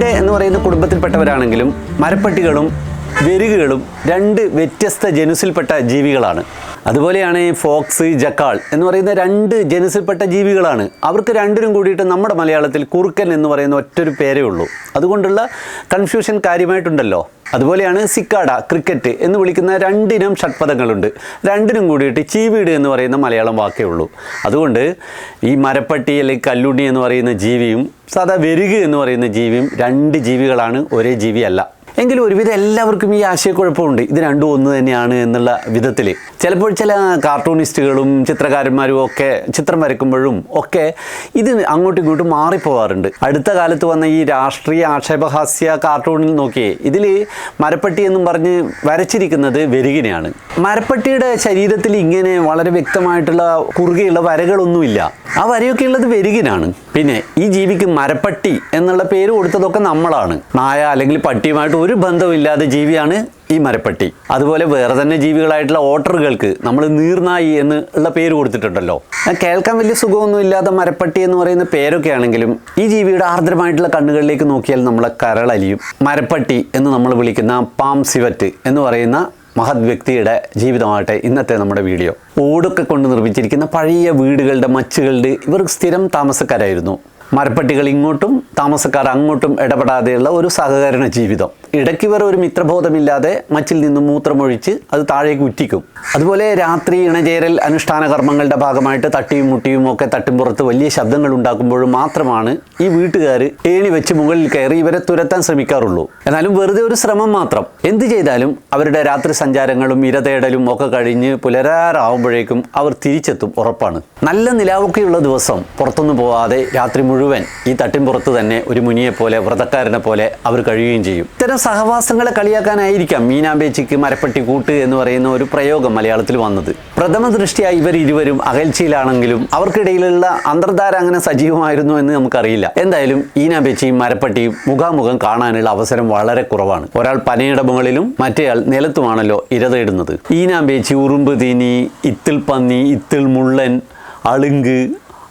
വിവരിടെ എന്ന് പറയുന്ന കുടുംബത്തിൽപ്പെട്ടവരാണെങ്കിലും മരപ്പട്ടികളും വെരുകുകളും രണ്ട് വ്യത്യസ്ത ജനുസിൽപ്പെട്ട ജീവികളാണ്. അതുപോലെയാണ് ഫോക്സ് ജക്കാൾ എന്ന് പറയുന്ന രണ്ട് ജനുസിൽപ്പെട്ട ജീവികളാണ്. അവർക്ക് രണ്ടിനും കൂടിയിട്ട് നമ്മുടെ മലയാളത്തിൽ കുറുക്കൻ എന്ന് പറയുന്ന ഒറ്റൊരു പേരേ ഉള്ളൂ. അതുകൊണ്ടുള്ള കൺഫ്യൂഷൻ കാര്യമായിട്ടുണ്ടല്ലോ. അതുപോലെയാണ് സിക്കാഡ ക്രിക്കറ്റ് എന്ന് വിളിക്കുന്ന രണ്ടിനം ഷഡ്പദങ്ങളുണ്ട്. രണ്ടിനും കൂടിയിട്ട് ചീവീട് എന്ന് പറയുന്ന മലയാളം വാക്കേ ഉള്ളൂ. അതുകൊണ്ട് ഈ മരപ്പട്ടി അല്ലെങ്കിൽ കല്ലുണ്ണി എന്ന് പറയുന്ന ജീവിയും സാധാ വെരുക് എന്ന് പറയുന്ന ജീവിയും രണ്ട് ജീവികളാണ്. ഒരേ ജീവിയല്ല. എങ്കിലും ഒരുവിധം എല്ലാവർക്കും ഈ ആശയക്കുഴപ്പമുണ്ട്. ഇത് രണ്ടും ഒന്ന് തന്നെയാണ് എന്നുള്ള വിധത്തിൽ. ചിലപ്പോൾ ചില കാർട്ടൂണിസ്റ്റുകളും ചിത്രകാരന്മാരും ഒക്കെ ചിത്രം വരയ്ക്കുമ്പോഴും ഒക്കെ ഇത് അങ്ങോട്ടും ഇങ്ങോട്ടും മാറിപ്പോവാറുണ്ട്. അടുത്ത കാലത്ത് വന്ന ഈ രാഷ്ട്രീയ ആക്ഷേപഹാസ്യ കാർട്ടൂണിൽ നോക്കിയേ ഇതിൽ മരപ്പട്ടി എന്നും പറഞ്ഞ് വരച്ചിരിക്കുന്നത് വെരുകിനെയാണ്. മരപ്പട്ടിയുടെ ശരീരത്തിൽ ഇങ്ങനെ വളരെ വ്യക്തമായിട്ടുള്ള കുറുകെയുള്ള വരകളൊന്നുമില്ല. ആ വരയൊക്കെ ഉള്ളത് വെരുകിനാണ്. പിന്നെ ഈ ജീവിക്ക് മരപ്പട്ടി എന്നുള്ള പേര് കൊടുത്തതൊക്കെ നമ്മളാണ്. നായ അല്ലെങ്കിൽ പട്ടിയുമായിട്ട് ഒരു ബന്ധവുമില്ലാതെ ജീവിയാണ് ഈ മരപ്പട്ടി. അതുപോലെ വേറെ തന്നെ ജീവികളായിട്ടുള്ള ഓട്ടറുകൾക്ക് നമ്മൾ നീർനായി എന്ന് ഉള്ള പേര് കൊടുത്തിട്ടുണ്ടല്ലോ. കേൾക്കാൻ വലിയ സുഖമൊന്നും ഇല്ലാത്ത മരപ്പട്ടി എന്ന് പറയുന്ന പേരൊക്കെ ആണെങ്കിലും ഈ ജീവിയുടെ ആർദ്രമായിട്ടുള്ള കണ്ണുകളിലേക്ക് നോക്കിയാൽ നമ്മളെ കരളലിയും മരപ്പട്ടി എന്ന് നമ്മൾ വിളിക്കുന്ന പാം സിവറ്റ് എന്ന് പറയുന്ന മഹത് വ്യക്തിയുടെ ജീവിതമാകട്ടെ ഇന്നത്തെ നമ്മുടെ വീഡിയോ. ഓടൊക്കെ കൊണ്ട് നിർമ്മിച്ചിരിക്കുന്ന പഴയ വീടുകളുടെ മച്ചുകളുടെ ഇവർ സ്ഥിരം താമസക്കാരായിരുന്നു. മരപ്പട്ടികൾ ഇങ്ങോട്ടും താമസക്കാർ അങ്ങോട്ടും ഇടപെടാതെയുള്ള ഒരു സഹകരണ ജീവിതം. ഇടയ്ക്ക് വേറെ ഒരു മിത്രബോധമില്ലാതെ മച്ചിൽ നിന്നും മൂത്രമൊഴിച്ച് അത് താഴേക്ക് ഉറ്റിക്കും. അതുപോലെ രാത്രി ഇണചേരൽ അനുഷ്ഠാന കർമ്മങ്ങളുടെ ഭാഗമായിട്ട് തട്ടിയും മുട്ടിയും ഒക്കെ തട്ടിമ്പുറത്ത് വലിയ ശബ്ദങ്ങൾ ഉണ്ടാക്കുമ്പോഴും മാത്രമാണ് ഈ വീട്ടുകാർ ഏണി വെച്ച് മുകളിൽ കയറി ഇവരെ തുരത്താൻ ശ്രമിക്കാറുള്ളൂ. എന്നാലും വെറുതെ ഒരു ശ്രമം മാത്രം. എന്ത് ചെയ്താലും അവരുടെ രാത്രി സഞ്ചാരങ്ങളും ഇരതേടലും ഒക്കെ കഴിഞ്ഞ് പുലരാറാവുമ്പോഴേക്കും അവർ തിരിച്ചെത്തും ഉറപ്പാണ്. നല്ല നിലാവൊക്കെയുള്ള ദിവസം പുറത്തൊന്നും പോവാതെ രാത്രി മുഴുവൻ ഈ തട്ടിൻപുറത്ത് തന്നെ ഒരു മുനിയെ പോലെ വ്രതക്കാരനെ പോലെ അവർ കഴിയുകയും ചെയ്യും. ഇത്തരം സഹവാസങ്ങളെ കളിയാക്കാനായിരിക്കാം മീനാമ്പേച്ചിക്ക് മരപ്പെട്ടി കൂട്ട് എന്ന് പറയുന്ന ഒരു പ്രയോഗം മലയാളത്തിൽ വന്നത്. പ്രഥമ ദൃഷ്ടിയായി ഇവർ ഇരുവരും അകൽച്ചയിലാണെങ്കിലും അവർക്കിടയിലുള്ള അന്തർധാര അങ്ങനെ സജീവമായിരുന്നു എന്ന് നമുക്കറിയില്ല. എന്തായാലും ഈനാമ്പേച്ചിയും മരപ്പെട്ടിയും മുഖാമുഖം കാണാനുള്ള അവസരം വളരെ കുറവാണ്. ഒരാൾ പനയുടെ മുകളിലും മറ്റേയാൾ നിലത്തുമാണല്ലോ ഇരതേടുന്നത് ഈനാമ്പേച്ചി ഉറുമ്പ് തീനി ഇത്തിൽ പന്നി ഇത്തിൽ മുള്ളൻ അളുങ്ക്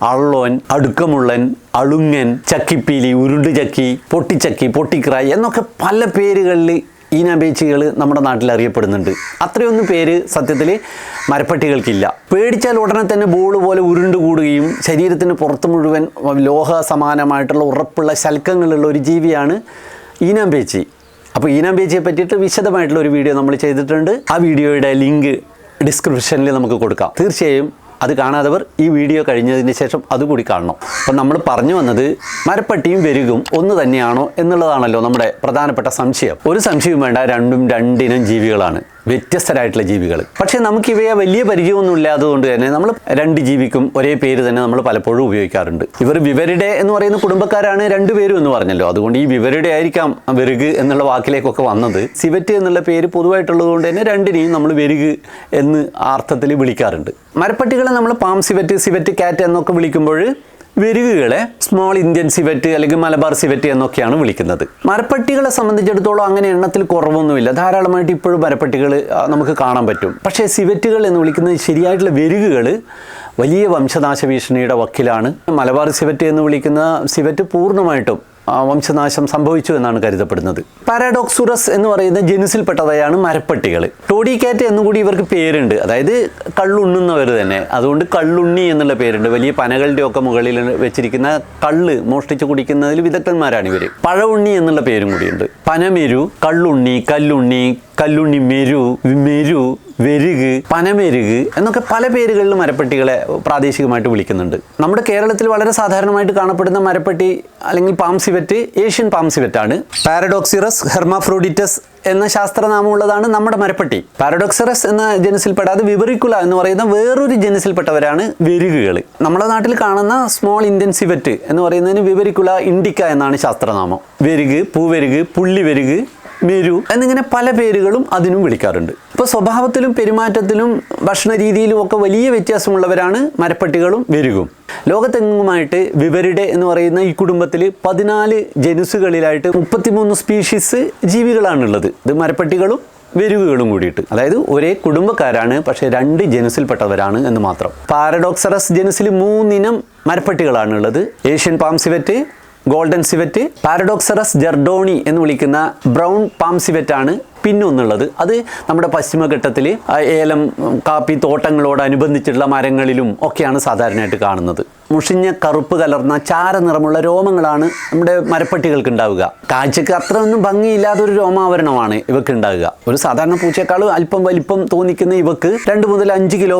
അള്ളോൻ അടുക്കമുള്ളൻ അളുങ്ങൻ ചക്കിപ്പീലി ഉരുണ്ട് ചക്കി പൊട്ടിച്ചക്കി പൊട്ടിക്രായ് എന്നൊക്കെ പല പേരുകളിൽ ഈനാമ്പേച്ചികൾ നമ്മുടെ നാട്ടിൽ അറിയപ്പെടുന്നുണ്ട്. അത്രയൊന്നും പേര് സത്യത്തിൽ മരപ്പട്ടികൾക്കില്ല. പേടിച്ചാൽ ഉടനെ തന്നെ ബോൾ പോലെ ഉരുണ്ട് കൂടുകയും ശരീരത്തിന് പുറത്ത് മുഴുവൻ ലോഹ സമാനമായിട്ടുള്ള ഉറപ്പുള്ള ശൽക്കങ്ങളുള്ള ഒരു ജീവിയാണ് ഈനാമ്പേച്ചി. അപ്പോൾ ഈനാമ്പേച്ചിയെ പറ്റിയിട്ട് വിശദമായിട്ടുള്ള ഒരു വീഡിയോ നമ്മൾ ചെയ്തിട്ടുണ്ട്. ആ വീഡിയോയുടെ ലിങ്ക് ഡിസ്ക്രിപ്ഷനിൽ നമുക്ക് കൊടുക്കാം. തീർച്ചയായും അത് കാണാത്തവർ ഈ വീഡിയോ കഴിഞ്ഞതിന് ശേഷം അതുകൂടി കാണണം. അപ്പം നമ്മൾ പറഞ്ഞു വന്നത് മരപ്പട്ടിയും വെരുകും ഒന്ന് തന്നെയാണോ എന്നുള്ളതാണല്ലോ നമ്മുടെ പ്രധാനപ്പെട്ട സംശയം. ഒരു സംശയവും വേണ്ട രണ്ടും രണ്ടിനം ജീവികളാണ്. വ്യത്യസ്തരായിട്ടുള്ള ജീവികൾ. പക്ഷേ നമുക്ക് ഇവയെ വലിയ പരിചയമൊന്നും ഇല്ലാത്തതുകൊണ്ട് തന്നെ നമ്മൾ രണ്ട് ജീവിക്കും ഒരേ പേര് തന്നെ നമ്മൾ പലപ്പോഴും ഉപയോഗിക്കാറുണ്ട്. ഇവർ വിവരുടെ എന്ന് പറയുന്ന കുടുംബക്കാരാണ് രണ്ടുപേരും എന്ന് പറഞ്ഞല്ലോ. അതുകൊണ്ട് ഈ വിവരുടെ ആയിരിക്കാം വെരുക് എന്നുള്ള വാക്കിലേക്കൊക്കെ വന്നത്. സിവറ്റ് എന്നുള്ള പേര് പൊതുവായിട്ടുള്ളത് കൊണ്ട് തന്നെ രണ്ടിനെയും നമ്മൾ വെരുക് എന്ന് അർത്ഥത്തിൽ വിളിക്കാറുണ്ട്. മരപ്പട്ടികളെ നമ്മൾ പാം സിവറ്റ് സിവറ്റ് കാറ്റ് എന്നൊക്കെ വിളിക്കുമ്പോൾ വെരുകുകളെ സ്മോൾ ഇന്ത്യൻ സിവറ്റ് അല്ലെങ്കിൽ മലബാർ സിവറ്റ് എന്നൊക്കെയാണ് വിളിക്കുന്നത്. മരപ്പട്ടികളെ സംബന്ധിച്ചിടത്തോളം അങ്ങനെ എണ്ണത്തിൽ കുറവൊന്നുമില്ല. ധാരാളമായിട്ട് ഇപ്പോഴും മരപ്പട്ടികൾ നമുക്ക് കാണാൻ പറ്റും. പക്ഷേ സിവറ്റുകൾ എന്ന് വിളിക്കുന്നത് ശരിയായിട്ടുള്ള വെരുകുകൾ വലിയ വംശനാശ ഭീഷണിയുടെ വക്കിലാണ്. മലബാർ സിവറ്റ് എന്ന് വിളിക്കുന്ന സിവറ്റ് പൂർണമായിട്ടും വംശനാശം സംഭവിച്ചു എന്നാണ് കരുതപ്പെടുന്നത്. പാരാഡോക്സുറസ് എന്ന് പറയുന്ന ജനുസിൽപ്പെട്ടവയാണ് മരപ്പട്ടികൾ ടോഡി എന്നുകൂടി എന്നും ഇവർക്ക് പേരുണ്ട്. അതായത് കള്ളുണ്ണുന്നവർ തന്നെ. അതുകൊണ്ട് കള്ളുണ്ണി എന്നുള്ള പേരുണ്ട്. വലിയ പനകളുടെ ഒക്കെ മുകളിൽ വെച്ചിരിക്കുന്ന കള്ള് മോഷ്ടിച്ച് കുടിക്കുന്നതിൽ വിദഗ്ധന്മാരാണ് ഇവർ പഴവുണ്ണി എന്നുള്ള പേരും കൂടിയുണ്ട്. പനമെരു കള്ളുണ്ണി കല്ലുണ്ണി കല്ലുണ്ണി മെരു മെരു വെരുക് പനമെരുക് എന്നൊക്കെ പല പേരുകളിൽ മരപ്പെട്ടികളെ പ്രാദേശികമായിട്ട് വിളിക്കുന്നുണ്ട്. നമ്മുടെ കേരളത്തിൽ വളരെ സാധാരണമായിട്ട് കാണപ്പെടുന്ന മരപ്പെട്ടി അല്ലെങ്കിൽ പാംസിവെറ്റ് ഏഷ്യൻ പാംസിവെറ്റാണ് പാരഡോക്സിറസ് ഹെർമാഫ്രോഡിറ്റസ് എന്ന ശാസ്ത്രനാമമുള്ളതാണ് നമ്മുടെ മരപ്പെട്ടി. പാരഡോക്സിറസ് എന്ന ജനസിൽപ്പെടാതെ വിവറിക്കുല എന്ന് പറയുന്ന വേറൊരു ജനസിൽപ്പെട്ടവരാണ് വെരുകുകൾ. നമ്മുടെ നാട്ടിൽ കാണുന്ന സ്മോൾ ഇന്ത്യൻ സിവറ്റ് എന്ന് പറയുന്നതിന് വിവരിക്കുല ഇൻഡിക്ക എന്നാണ് ശാസ്ത്രനാമം. വെരുക് പൂവെരുക് പുള്ളിവെരുക് മെരു എന്നിങ്ങനെ പല പേരുകളും അതിനും വിളിക്കാറുണ്ട്. ഇപ്പോൾ സ്വഭാവത്തിലും പെരുമാറ്റത്തിലും ഭക്ഷണ രീതിയിലും ഒക്കെ വലിയ വ്യത്യാസമുള്ളവരാണ് മരപ്പട്ടികളും വെരുകും. ലോകത്തെങ്ങുമായിട്ട് വിവരുടെ എന്ന് പറയുന്ന ഈ കുടുംബത്തിൽ പതിനാല് ജനുസുകളിലായിട്ട് മുപ്പത്തിമൂന്ന് സ്പീഷീസ് ജീവികളാണുള്ളത്. ഇത് മരപ്പട്ടികളും വെരുവുകളും കൂടിയിട്ട്. അതായത് ഒരേ കുടുംബക്കാരാണ് പക്ഷേ രണ്ട് ജനുസിൽപ്പെട്ടവരാണ് എന്ന് മാത്രം. പാരഡോക്സറസ് ജനുസിൽ മൂന്നിനം മരപ്പട്ടികളാണുള്ളത്. Asian palm civet golden civet Paradoxurus jerdoni എന്ന് വിളിക്കുന്ന ബ്രൗൺ പാം സിവറ്റാണ് പിന്നൊന്നുള്ളത് അത് നമ്മുടെ പശ്ചിമഘട്ടത്തിൽ ഏലം കാപ്പി തോട്ടങ്ങളോടനുബന്ധിച്ചുള്ള മരങ്ങളിലും ഒക്കെയാണ് സാധാരണയായിട്ട് കാണുന്നത്. മുഷിഞ്ഞ കറുപ്പ് കലർന്ന ചാര നിറമുള്ള രോമങ്ങളാണ് നമ്മുടെ മരപ്പട്ടികൾക്ക് ഉണ്ടാവുക. കാഴ്ചക്ക് അത്ര ഒന്നും ഭംഗിയില്ലാത്തൊരു രോമാവരണമാണ് ഇവക്ക് ഉണ്ടാവുക. ഒരു സാധാരണ പൂച്ചയെക്കാളും അല്പം വലിപ്പം തോന്നിക്കുന്ന ഇവക്ക് രണ്ട് മുതൽ അഞ്ച് കിലോ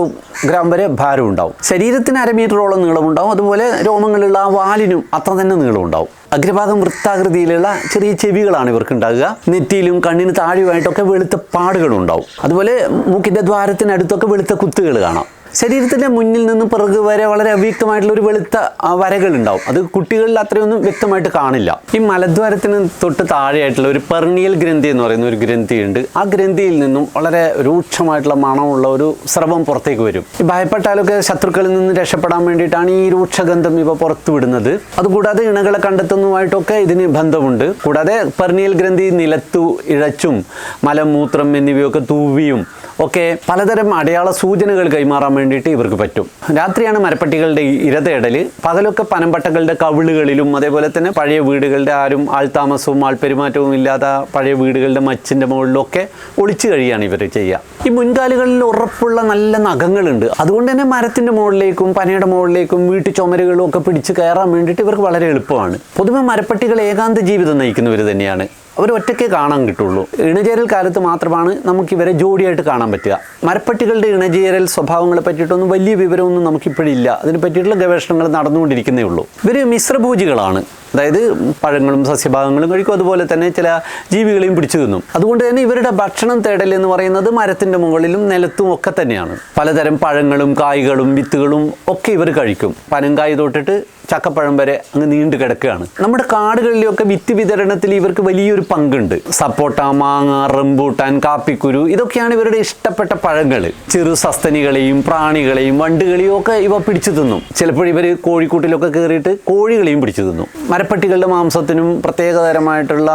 ഗ്രാം വരെ ഭാരം ഉണ്ടാവും ശരീരത്തിന് അര മീറ്ററോളം നീളമുണ്ടാവും. അതുപോലെ രോമങ്ങളുള്ള ആ വാലിനും അത്ര തന്നെ നീളം ഉണ്ടാവും അഗ്രഭാഗം വൃത്താകൃതിയിലുള്ള ചെറിയ ചെവികളാണ് ഇവർക്ക് ഉണ്ടാകുക നെറ്റിയിലും കണ്ണിന് താഴെയുമായിട്ടൊക്കെ വെളുത്ത പാടുകളുണ്ടാവും. അതുപോലെ മൂക്കിന്റെ ദ്വാരത്തിനടുത്തൊക്കെ വെളുത്ത കുത്തുകൾ കാണാം. ശരീരത്തിന്റെ മുന്നിൽ നിന്ന് പിറകു വരെ വളരെ അവ്യക്തമായിട്ടുള്ള ഒരു വെളുത്ത വരകളുണ്ടാവും. അത് കുട്ടികളിൽ അത്രയൊന്നും വ്യക്തമായിട്ട് കാണില്ല. ഈ മലദ്വാരത്തിന് തൊട്ട് താഴെയായിട്ടുള്ള ഒരു പെർണിയൽ ഗ്രന്ഥി എന്ന് പറയുന്ന ഒരു ഗ്രന്ഥിയുണ്ട്. ആ ഗ്രന്ഥിയിൽ നിന്നും വളരെ രൂക്ഷമായിട്ടുള്ള മണമുള്ള ഒരു സ്രവം പുറത്തേക്ക് വരും. ഈ ഭയപ്പെട്ടാലൊക്കെ ശത്രുക്കളിൽ നിന്ന് രക്ഷപ്പെടാൻ വേണ്ടിയിട്ടാണ് ഈ രൂക്ഷഗന്ധം ഇവ പുറത്തു വിടുന്നത്. അതുകൂടാതെ ഇണകളെ കണ്ടെത്തുന്നതുമായിട്ടൊക്കെ ഇതിന് ബന്ധമുണ്ട്. കൂടാതെ പെർണിയൽ ഗ്രന്ഥി നിലത്തു ഇഴച്ചും മലമൂത്രം എന്നിവയൊക്കെ തൂവിയും ഒക്കെ പലതരം അടയാള സൂചനകൾ കൈമാറാൻ വേണ്ടിയിട്ട് ഇവർക്ക് പറ്റും. രാത്രിയാണ് മരപ്പട്ടികളുടെ ഇരതേടൽ പകലൊക്കെ പനമ്പട്ടകളുടെ കവിളുകളിലും അതേപോലെ തന്നെ പഴയ വീടുകളുടെ ആരും ആൾതാമസവും ആൾപെരുമാറ്റവും ഇല്ലാത്ത പഴയ വീടുകളുടെ മച്ചിന്റെ മുകളിലൊക്കെ ഒളിച്ചു കഴിയാണ് ഇവർ ചെയ്യുക. ഈ മുൻകാലുകളിൽ ഉറപ്പുള്ള നല്ല നഖങ്ങളുണ്ട്. അതുകൊണ്ട് തന്നെ മരത്തിന്റെ മുകളിലേക്കും പനയുടെ മുകളിലേക്കും വീട്ടു ചുമരുകളും ഒക്കെ പിടിച്ച് കയറാൻ വേണ്ടിയിട്ട് ഇവർക്ക് വളരെ എളുപ്പമാണ്. പൊതുവെ മരപ്പട്ടികൾ ഏകാന്ത ജീവിതം നയിക്കുന്നവർ തന്നെയാണ്. അവർ ഒറ്റയ്ക്ക് കാണാൻ കിട്ടുള്ളൂ. ഇണചേരൽ കാലത്ത് മാത്രമാണ് നമുക്ക് ഇവരെ ജോഡിയായിട്ട് കാണാൻ പറ്റുക. മരപ്പട്ടികളുടെ ഇണചേരൽ സ്വഭാവങ്ങളെ പറ്റിയിട്ടൊന്നും വലിയ വിവരമൊന്നും നമുക്കിപ്പോഴില്ല അതിനെ പറ്റിയിട്ടുള്ള ഗവേഷണങ്ങൾ നടന്നുകൊണ്ടിരിക്കുന്നേ ഉള്ളൂ. ഇവർ മിശ്രഭൂജികളാണ്. അതായത് പഴങ്ങളും സസ്യഭാഗങ്ങളും കഴിക്കും. അതുപോലെ തന്നെ ചില ജീവികളെയും പിടിച്ചു തിന്നും. അതുകൊണ്ട് തന്നെ ഇവരുടെ ഭക്ഷണം തേടൽ എന്ന് പറയുന്നത് മരത്തിന്റെ മുകളിലും നിലത്തും ഒക്കെ തന്നെയാണ്. പലതരം പഴങ്ങളും കായ്കളും വിത്തുകളും ഒക്കെ ഇവർ കഴിക്കും. പനങ്കായ തൊട്ടിട്ട് ചക്കപ്പഴം വരെ അങ്ങ് നീണ്ടു കിടക്കുകയാണ്. നമ്മുടെ കാടുകളിലൊക്കെ വിത്ത് വിതരണത്തിൽ ഇവർക്ക് വലിയൊരു പങ്കുണ്ട്. സപ്പോട്ട മാങ്ങ റംബൂട്ടാൻ കാപ്പിക്കുരു ഇതൊക്കെയാണ് ഇവരുടെ ഇഷ്ടപ്പെട്ട പഴങ്ങൾ. ചെറു സസ്തനികളെയും പ്രാണികളെയും വണ്ടുകളെയും ഒക്കെ ഇവ പിടിച്ചു തിന്നും. ചിലപ്പോൾ ഇവർ കോഴിക്കൂട്ടിലൊക്കെ കയറിയിട്ട് കോഴികളെയും പിടിച്ചു തിന്നും. മരപ്പട്ടികളുടെ മാംസത്തിനും പ്രത്യേകതരമായിട്ടുള്ള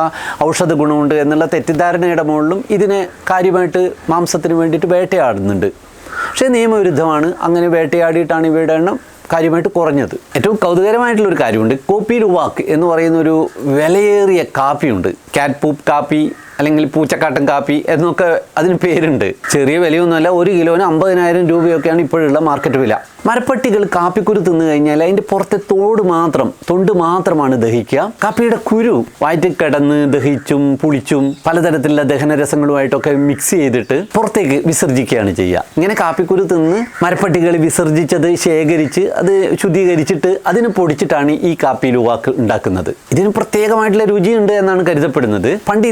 ഔഷധ ഗുണമുണ്ട് എന്നുള്ള തെറ്റിദ്ധാരണയുടെ മുകളിലും ഇതിനെ കാര്യമായിട്ട് മാംസത്തിന് വേണ്ടിയിട്ട് വേട്ടയാടുന്നുണ്ട്. പക്ഷേ നിയമവിരുദ്ധമാണ് അങ്ങനെ വേട്ടയാടിയിട്ടാണ് ഇവയുടെ എണ്ണം കാര്യമായിട്ട് കുറഞ്ഞത്. ഏറ്റവും കൗതുകരമായിട്ടുള്ള ഒരു കാര്യമുണ്ട്. കോപ്പി ലുവാക്ക് എന്ന് പറയുന്ന ഒരു വിലയേറിയ കാപ്പിയുണ്ട്. കാറ്റ് പൂപ്പ് കാപ്പി അല്ലെങ്കിൽ പൂച്ചക്കാട്ടൻ കാപ്പി എന്നൊക്കെ അതിന് പേരുണ്ട്. ചെറിയ വിലയൊന്നുമല്ല ഒരു കിലോന് അമ്പതിനായിരം രൂപയൊക്കെയാണ് ഇപ്പോഴുള്ള മാർക്കറ്റ് വില. മരപ്പട്ടികൾ കാപ്പിക്കുരു തിന്നു കഴിഞ്ഞാൽ അതിന്റെ പുറത്തെ തോട് മാത്രം തൊണ്ട് മാത്രമാണ് ദഹിക്കുക. കാപ്പിയുടെ കുരു വയറ്റിൽ കിടന്ന് ദഹിച്ചും പുളിച്ചും പലതരത്തിലുള്ള ദഹനരസങ്ങളുമായിട്ടൊക്കെ മിക്സ് ചെയ്തിട്ട് പുറത്തേക്ക് വിസർജിക്കുകയാണ് ചെയ്യുക. ഇങ്ങനെ കാപ്പിക്കുരു തിന്ന് മരപ്പട്ടികൾ വിസർജിച്ചത് ശേഖരിച്ച് അത് ശുദ്ധീകരിച്ചിട്ട് അതിന് പൊടിച്ചിട്ടാണ് ഈ കാപ്പി ലുവാക്ക് ഉണ്ടാക്കുന്നത്. ഇതിന് പ്രത്യേകമായിട്ടുള്ള രുചിയുണ്ട് എന്നാണ് കരുതപ്പെടുന്നത്. പണ്ട്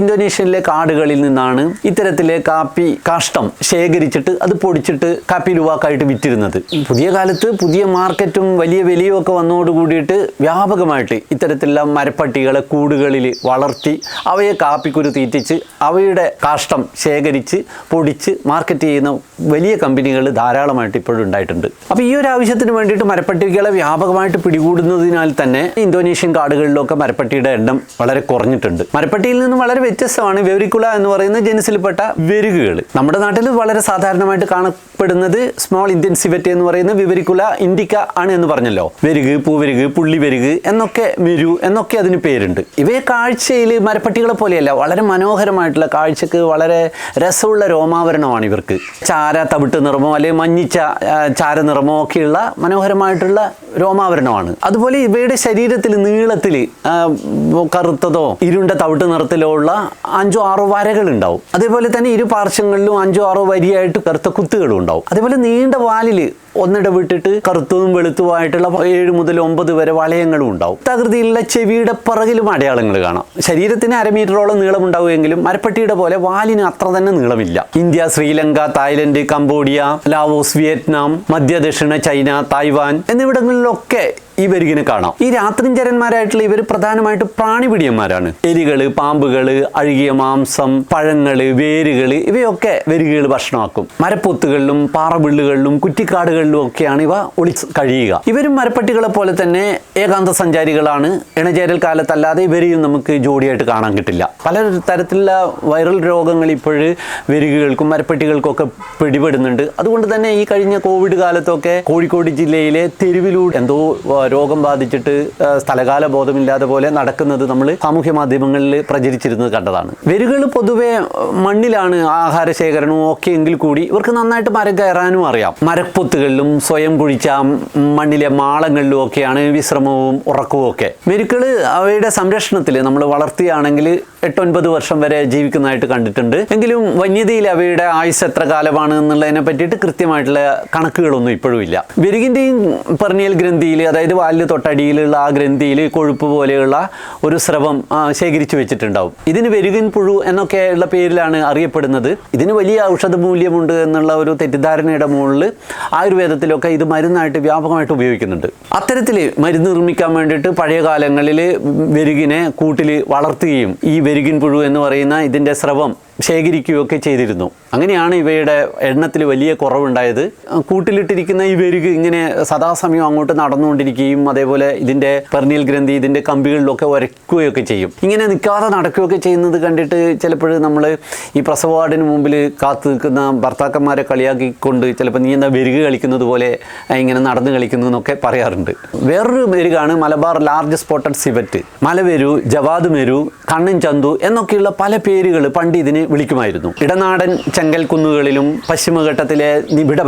ഇന്തോനേഷ്യയിലെ കാടുകളിൽ നിന്നാണ് ഇത്തരത്തിലെ കാപ്പി കാഷ്ടം ശേഖരിച്ചിട്ട് അത് പൊടിച്ചിട്ട് കാപ്പി ലുവാക്കായിട്ട് വിറ്റിരുന്നത്. പുതിയ കാലത്ത് പുതിയ മാർക്കറ്റും വലിയ വിലയും ഒക്കെ വന്നതോടുകൂടിയിട്ട് വ്യാപകമായിട്ട് ഇത്തരത്തിലുള്ള മരപ്പട്ടികളെ കൂടുകളിൽ വളർത്തി അവയെ കാപ്പിക്കുരു തീറ്റിച്ച് അവയുടെ കാഷ്ടം ശേഖരിച്ച് പൊടിച്ച് മാർക്കറ്റ് ചെയ്യുന്ന വലിയ കമ്പനികൾ ധാരാളമായിട്ട് ഇപ്പോഴും ഉണ്ടായിട്ടുണ്ട്. അപ്പോൾ ഈ ഒരു ആവശ്യത്തിന് വേണ്ടിയിട്ട് മരപ്പട്ടികളെ വ്യാപകമായിട്ട് പിടികൂടുന്നതിനാൽ തന്നെ ഇന്തോനേഷ്യൻ കാടുകളിലൊക്കെ മരപ്പട്ടിയുടെ എണ്ണം വളരെ കുറഞ്ഞിട്ടുണ്ട്. മരപ്പട്ടിയിൽ നിന്നും വളരെ വ്യത്യസ്തമാണ് വെവരിക്കുല എന്ന് പറയുന്ന ജനസിൽപ്പെട്ട വെരുകുകൾ. നമ്മുടെ നാട്ടിൽ വളരെ സാധാരണമായിട്ട് കാണപ്പെടുന്നത് സ്മോൾ ഇന്ത്യൻ സിവറ്റ് എന്ന് പറയുന്ന വിവരിക്കുല ഇൻഡിക്ക ആണ് എന്ന് പറഞ്ഞല്ലോ. വെരുക് പൂവെരുക് പുള്ളി വെരുക് എന്നൊക്കെ മെരു എന്നൊക്കെ അതിന് പേരുണ്ട്. ഇവയെ കാഴ്ചയിൽ മരപ്പട്ടികളെ പോലെയല്ല വളരെ മനോഹരമായിട്ടുള്ള കാഴ്ചക്ക് വളരെ രസമുള്ള രോമാവരണമാണ് ഇവർക്ക്. ചാര തവിട്ട് നിറമോ അല്ലെങ്കിൽ മഞ്ഞിച്ച ചാര നിറമോ ഒക്കെയുള്ള മനോഹരമായിട്ടുള്ള രോമാവരണമാണ്. അതുപോലെ ഇവയുടെ ശരീരത്തിൽ നീളത്തിൽ കറുത്തതോ ഇരുണ്ട തവിട്ട് നിറത്തിലോ ഉള്ള അഞ്ചോ ആറോ വരകൾ ഉണ്ടാവും അതേപോലെ തന്നെ ഇരു പാർശ്വങ്ങളിലും അഞ്ചോ ആറോ വരിയായിട്ട് കറുത്ത കുത്തുകളും ഉണ്ടാവും അതേപോലെ നീണ്ട വാലിൽ ഒന്നിട വിട്ടിട്ട് കറുത്തതും വെളുത്തുമായിട്ടുള്ള ഏഴ് മുതൽ ഒമ്പത് വരെ വളയങ്ങളും ഉണ്ടാവും. തകൃതിയിലുള്ള ചെവിയുടെ പിറകിലും അടയാളങ്ങൾ കാണാം. ശരീരത്തിന് അരമീറ്ററോളം നീളം ഉണ്ടാവുമെങ്കിലും മരപ്പട്ടിയുടെ പോലെ വാലിന് അത്ര തന്നെ നീളമില്ല. India Sri Lanka Thailand Cambodia Laos Vietnam മധ്യ ദക്ഷിണ ചൈന തായ്വാൻ എന്നിവിടങ്ങളിലൊക്കെ ഈ കാണാം. ഈ രാത്രിഞ്ചരന്മാരായിട്ടുള്ള ഇവർ പ്രധാനമായിട്ട് പ്രാണിപിടിയന്മാരാണ്. എലികൾ പാമ്പുകൾ അഴുകിയ മാംസം പഴങ്ങൾ വേരുകൾ ഇവയൊക്കെ വെരുകുകൾ ഭക്ഷണമാക്കും. മരപ്പൊത്തുകളിലും പാറവിള്ളുകളിലും കുറ്റിക്കാടുകളിലും കുന്നുകളിലും ഒക്കെയാണ് ഇവ ഒളിച്ച് കഴിയുക. ഇവരും മരപ്പട്ടികളെ പോലെ തന്നെ ഏകാന്ത സഞ്ചാരികളാണ്. ഇണചേരൽ കാലത്തല്ലാതെ ഇവരെയും നമുക്ക് ജോഡിയായിട്ട് കാണാൻ കിട്ടില്ല. പല തരത്തിലുള്ള വൈറൽ രോഗങ്ങൾ ഇപ്പോൾ വെരുകുകൾക്കും മരപ്പട്ടികൾക്കൊക്കെ പിടിപെടുന്നുണ്ട്. അതുകൊണ്ട് തന്നെ ഈ കഴിഞ്ഞ കോവിഡ് കാലത്തൊക്കെ കോഴിക്കോട് ജില്ലയിലെ തെരുവിലൂടെ എന്തോ രോഗം ബാധിച്ചിട്ട് സ്ഥലകാല ബോധമില്ലാതെ പോലെ നടക്കുന്നത് നമ്മൾ സാമൂഹ്യ മാധ്യമങ്ങളിൽ പ്രചരിച്ചിരുന്നത് കണ്ടതാണ്. വെരുകൾ പൊതുവെ മണ്ണിലാണ് ആഹാര ശേഖരണവും ഒക്കെ എങ്കിൽ കൂടി ഇവർക്ക് നന്നായിട്ട് മരം കയറാനും അറിയാം. മരപ്പൊത്തുകളിലും സ്വയം കുഴിച്ച മണ്ണിലെ മാളങ്ങളിലും ഒക്കെയാണ് വിശ്രമവും ഉറക്കവും ഒക്കെ. മെരുക്കൾ അവയുടെ സംരക്ഷണത്തിൽ നമ്മൾ വളർത്തിയാണെങ്കിൽ എട്ടൊൻപത് വർഷം വരെ ജീവിക്കുന്നതായിട്ട് കണ്ടിട്ടുണ്ട്. എങ്കിലും വന്യതയിൽ അവയുടെ ആയുസ് എത്ര കാലമാണ് എന്നുള്ളതിനെ പറ്റിയിട്ട് കൃത്യമായിട്ടുള്ള കണക്കുകളൊന്നും ഇപ്പോഴും ഇല്ല. വെരുകിന്റെയും പെർണിയൽ ഗ്രന്ഥിയിൽ അതായത് വാലിന് തൊട്ടടിയിലുള്ള ആ ഗ്രന്ഥിയിൽ കൊഴുപ്പ് പോലെയുള്ള ഒരു സ്രവം ശേഖരിച്ചു വെച്ചിട്ടുണ്ടാവും. ഇതിന് വെരുകിൻ പുഴു എന്നൊക്കെയുള്ള പേരിലാണ് അറിയപ്പെടുന്നത്. ഇതിന് വലിയ ഔഷധ മൂല്യമുണ്ട് എന്നുള്ള ഒരു തെറ്റിദ്ധാരണയുടെ മുകളിൽ ആയുർവേദത്തിലൊക്കെ ഇത് മരുന്നായിട്ട് വ്യാപകമായിട്ട് ഉപയോഗിക്കുന്നുണ്ട്. അത്തരത്തിൽ മരുന്ന് നിർമ്മിക്കാൻ വേണ്ടിയിട്ട് പഴയ കാലങ്ങളിൽ വെരുകിനെ കൂട്ടിൽ വളർത്തുകയും ഈ വെരുകിൻ പുഴു എന്ന് പറയുന്ന ഇതിന്റെ സ്രവം ശേഖരിക്കുകയൊക്കെ ചെയ്തിരുന്നു. അങ്ങനെയാണ് ഇവയുടെ എണ്ണത്തിൽ വലിയ കുറവുണ്ടായത്. കൂട്ടിലിട്ടിരിക്കുന്ന വെരുക് ഇങ്ങനെ സദാസമയം അങ്ങോട്ട് നടന്നുകൊണ്ടിരിക്കുകയും അതേപോലെ ഇതിന്റെ പെർണിയൽ ഗ്രന്ഥി ഇതിന്റെ കമ്പികളിലൊക്കെ ഉരയ്ക്കുകയൊക്കെ ചെയ്യും. ഇങ്ങനെ നിൽക്കാതെ നടക്കുകയൊക്കെ ചെയ്യുന്നത് കണ്ടിട്ട് ചിലപ്പോൾ നമ്മൾ ഈ പ്രസവ വാർഡിന് മുമ്പിൽ കാത്തു നിൽക്കുന്ന ഭർത്താക്കന്മാരെ കളിയാക്കിക്കൊണ്ട് ചിലപ്പോൾ നീ എന്താ വെരുക് കളിക്കുന്നത് പോലെ ഇങ്ങനെ നടന്ന് കളിക്കുന്നു എന്നൊക്കെ പറയാറുണ്ട്. വേറൊരു മെരുകാണ് മലബാർ ലാർജ് സ്പോട്ടഡ് സിവറ്റ്. മലവെരു ജവാദ് മെരു കണ്ണൻ ചന്തു എന്നൊക്കെയുള്ള പല പേരുകൾ പണ്ട് ഇതിന് വിളിക്കുമായിരുന്നു. ഇടനാടൻ ചെങ്കൽക്കുന്നുകളിലും പശ്ചിമഘട്ടത്തിലെ നിബിഡ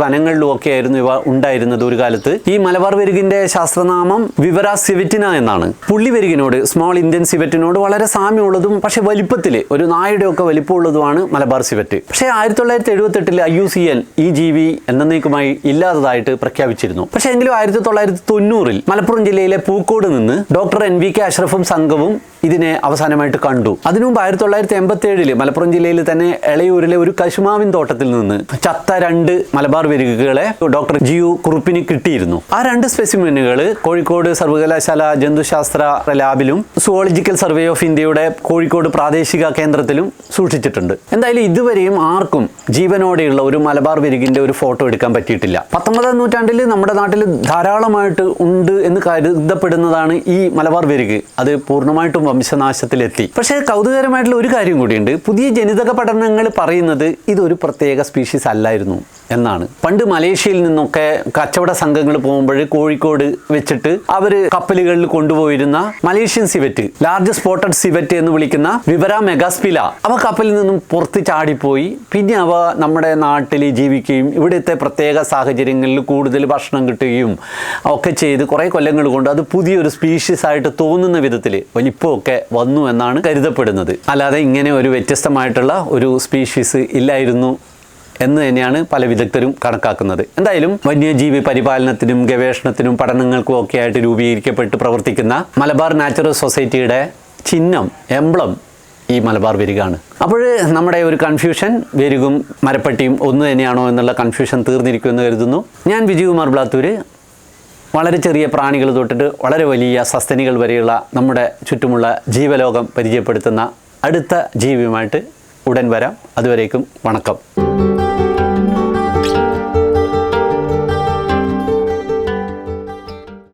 ആയിരുന്നു ഇവ ഉണ്ടായിരുന്നത് ഒരു കാലത്ത്. ഈ മലബാർ വെരുകിന്റെ ശാസ്ത്രനാമം വിവര സിവറ്റിന എന്നാണ്. പുള്ളി വെരുകിനോട് സ്മോൾ ഇന്ത്യൻ സിവറ്റിനോട് വളരെ സാമ്യമുള്ളതും പക്ഷെ വലിപ്പത്തിൽ ഒരു നായുടെ ഒക്കെ വലിപ്പമുള്ളതുമാണ് മലബാർ സിവറ്റ്. പക്ഷേ ആയിരത്തി തൊള്ളായിരത്തി എഴുപത്തെട്ടിൽ ഐ യു സി എൻ ഈ ജീവി എന്നേക്കുമായി ഇല്ലാത്തതായിട്ട് പ്രഖ്യാപിച്ചിരുന്നു. പക്ഷേ എങ്കിലും ആയിരത്തി തൊള്ളായിരത്തി തൊണ്ണൂറിൽ മലപ്പുറം ജില്ലയിലെ പൂക്കോട് നിന്ന് ഡോക്ടർ എൻ വി കെ അഷ്റഫും സംഘവും ഇതിനെ അവസാനമായിട്ട് കണ്ടു. അതിനു മുമ്പ് ആയിരത്തി തൊള്ളായിരത്തി എൺപത്തി ഏഴിൽ മലപ്പുറം ജില്ലയിൽ തന്നെ എളയൂരിലെ ഒരു കശുമാവിൻ തോട്ടത്തിൽ നിന്ന് ചത്ത രണ്ട് മലബാർ വെരുകുകളെ ഡോക്ടർ ജിയു കുറുപ്പിന് കിട്ടിയിരുന്നു. ആ രണ്ട് സ്പെസിമെനുകൾ കോഴിക്കോട് സർവകലാശാല ജന്തുശാസ്ത്ര ലാബിലും സുവോളജിക്കൽ സർവേ ഓഫ് ഇന്ത്യയുടെ കോഴിക്കോട് പ്രാദേശിക കേന്ദ്രത്തിലും സൂക്ഷിച്ചിട്ടുണ്ട്. എന്തായാലും ഇതുവരെയും ആർക്കും ജീവനോടെയുള്ള ഒരു മലബാർ വെരുകിന്റെ ഒരു ഫോട്ടോ എടുക്കാൻ പറ്റിയിട്ടില്ല. പത്തൊമ്പതാം നൂറ്റാണ്ടിൽ നമ്മുടെ നാട്ടിൽ ധാരാളമായിട്ട് ഉണ്ട് എന്ന് കരുതപ്പെടുന്നതാണ് ഈ മലബാർ വെരുക് അത് പൂർണമായിട്ടും വംശനാശത്തിലെത്തി പക്ഷേ കൗതുകരമായിട്ടുള്ള ഒരു കാര്യം കൂടിയുണ്ട്. പുതിയ ജനിതക പഠനങ്ങൾ പറയുന്നത് ഇതൊരു പ്രത്യേക സ്പീഷീസ് അല്ലായിരുന്നു എന്നാണ്. പണ്ട് മലേഷ്യയിൽ നിന്നൊക്കെ കച്ചവട സംഘങ്ങൾ പോകുമ്പോൾ കോഴിക്കോട് വെച്ചിട്ട് അവർ കപ്പലുകളിൽ കൊണ്ടുപോയിരുന്ന Malaysian civet large spotted civet എന്ന് വിളിക്കുന്ന വിവര മെഗാസ്പില അവ കപ്പലിൽ നിന്നും പുറത്ത് ചാടിപ്പോയി. പിന്നെ അവ നമ്മുടെ നാട്ടിൽ ജീവിക്കുകയും ഇവിടുത്തെ പ്രത്യേക സാഹചര്യങ്ങളിൽ കൂടുതൽ ഭക്ഷണം കിട്ടുകയും ഒക്കെ ചെയ്ത് കുറേ കൊല്ലങ്ങൾ കൊണ്ട് അത് പുതിയൊരു സ്പീഷീസ് ആയിട്ട് തോന്നുന്ന വിധത്തിൽ വലിപ്പമൊക്കെ വന്നു എന്നാണ് കരുതപ്പെടുന്നത്. അല്ലാതെ ഇങ്ങനെ ഒരു വ്യത്യസ്തമായിട്ടുള്ള ഒരു സ്പീഷീസ് ഇല്ലായിരുന്നു എന്ന് തന്നെയാണ് പല വിദഗ്ധരും കണക്കാക്കുന്നത്. എന്തായാലും വന്യജീവി പരിപാലനത്തിനും ഗവേഷണത്തിനും പഠനങ്ങൾക്കും ഒക്കെ ആയിട്ട് രൂപീകരിക്കപ്പെട്ട് പ്രവർത്തിക്കുന്ന മലബാർ നാച്ചുറൽ സൊസൈറ്റിയുടെ ചിഹ്നം എംബ്ലം ഈ മലബാർ വിരുകാണ് അപ്പോൾ നമ്മുടെ ഒരു കൺഫ്യൂഷൻ വെരുകും മരപ്പട്ടിയും ഒന്ന് തന്നെയാണോ എന്നുള്ള കൺഫ്യൂഷൻ തീർന്നിരിക്കുമെന്ന് കരുതുന്നു. ഞാൻ വിജയകുമാർ ബ്ലാത്തൂര് വളരെ ചെറിയ പ്രാണികൾ തൊട്ടിട്ട് വളരെ വലിയ സസ്തനികൾ വരെയുള്ള നമ്മുടെ ചുറ്റുമുള്ള ജീവലോകം പരിചയപ്പെടുത്തുന്ന അടുത്ത ജീവിയുമായിട്ട് ഉടൻ വരാം. അതുവരേക്കും വണക്കം.